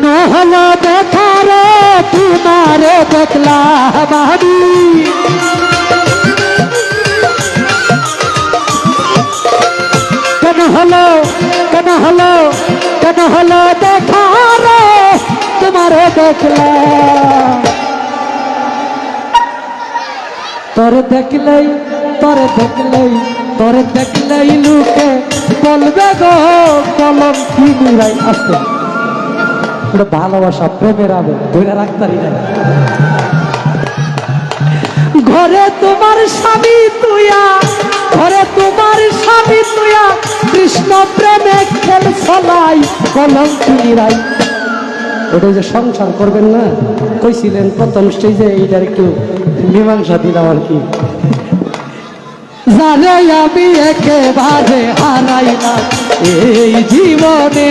কেন হলো দেখারে তোমারে দেখলাম আমি। কেন হলো কেন হলো কেন হলো দেখারে তোমারে দেখলাম। তোরে দেখলেই তোরে দেখলেই তোরে দেখলেই লুকে বলবে গো, কলম কি নুরাই আসতে ওটা ভালোবাসা প্রেমের আবেগ ধরে রাখতারি না ঘরে তোমার স্বামী তুইয়া ঘরে তোমার স্বামী তুইয়া কৃষ্ণ প্রেমে খেল চলাই কলম কিনিরাই ওটা যে সংসার করবেন না? কইছিলেন প্রথম স্টেজে এইটার একটু মীমাংসা দিলাম আর কি। জানে আমি একেবারে হারাইলাম এই জীবনে।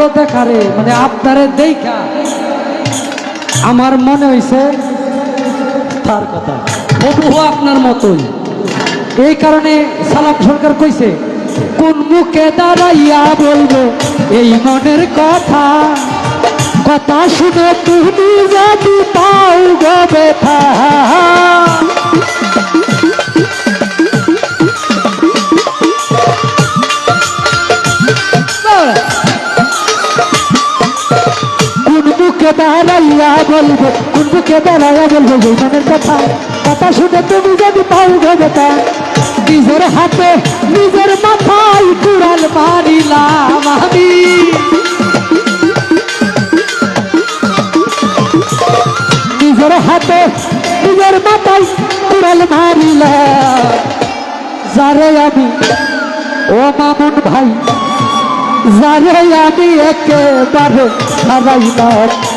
হলো দেখারে মানে আপনারে দেখা। আমার মনে হইছে তার কথা। হুবহু আপনার মতোই। এই কারণে সালাম সরকার কইছে, কোন মুখে দাঁড়াইয়া বলব এই মনের কথা? কথা শুনে তুমি যদি পাও গো ব্যথা। দাঁড়াইয়া বলব, কোন দাঁড়াইয়া বলব, এই কথা কথা শুনে তুমি যদি পাও গো ব্যথা নিজের হাতে, নিজের মাথায় কুড়াল মারিলাম আমি। নিজের হাতে, নিজের মাথায় কুড়াল মারিলাম। যারে আমি, ও মামুন ভাই, যারে আমি একেবারে হারাইলাম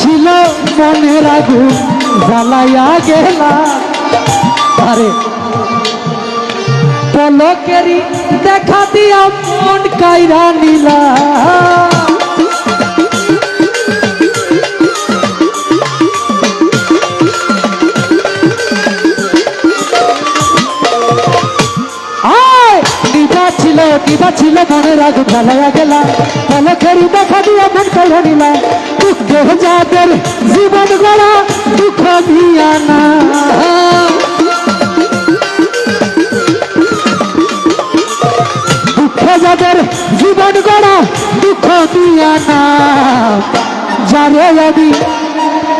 ছিল মনের আগুন, জ্বালাইয়া গেলা। আরে পলকেরি দেখা দিয়া মন কাইরা নিলা। ছিল নিবা ছিল মনের আগুন, জ্বালাইয়া গেলা। দেখা দিয়া মন কাইরা নিলা। দুঃখে যাদের জীবন গড়া দুঃখ দিয়া না। দুঃখ যাদের জীবন গড়া দুঃখ দিয়া না। যারে আমি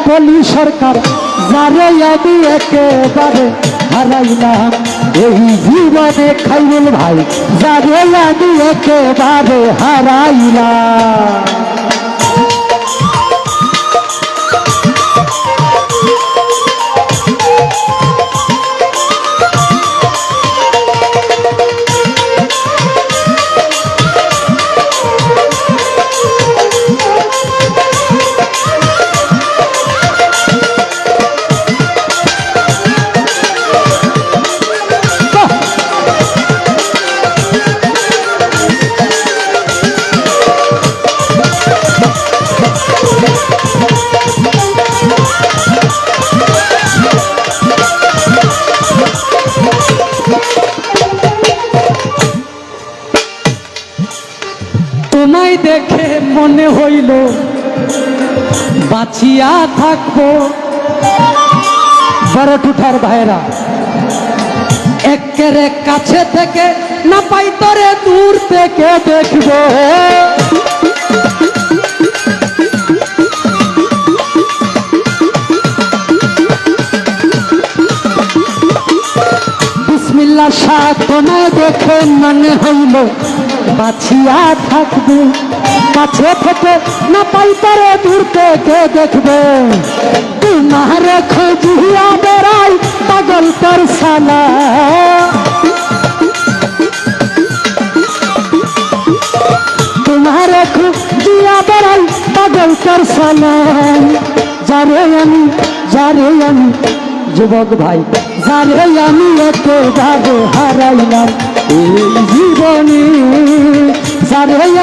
বলি সরকার, যারে আমি একেবারে হারাইলাম এই জীবনে খাইল ভাই, যারে আমি একেবারে হারাইলাম মনে হইল, বাঁচিয়া থাকব। বড় টুঠার ভাইরা একেরে কাছে থেকে, না পাই তরে দূর থেকে দেখব। দেখে মনে হইল বাছিয়া থাকবে, কাছে থেকে না পাই তারে দূর থেকে দেখবে? তোমার খোঁজিয়া বেড়াই পাগল তোর সালা তোমার খুঁজিয়া বেড়াই পাগল তোর সালা যারে আমি যারে আমি, যুবক ভাই, যারে আমি একেবারে হারাইলাম। এই জীবনে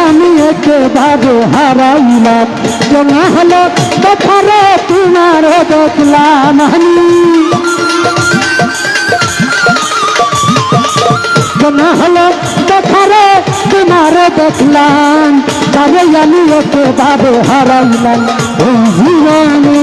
আমি একেবারে হারাইলাম। জমা হলো দেখারে তোমার দেখলাম আমি জমা হলো দেখারে তোমার দেখলাম, যারে আমি একেবারে হারাইলাম। জীবনে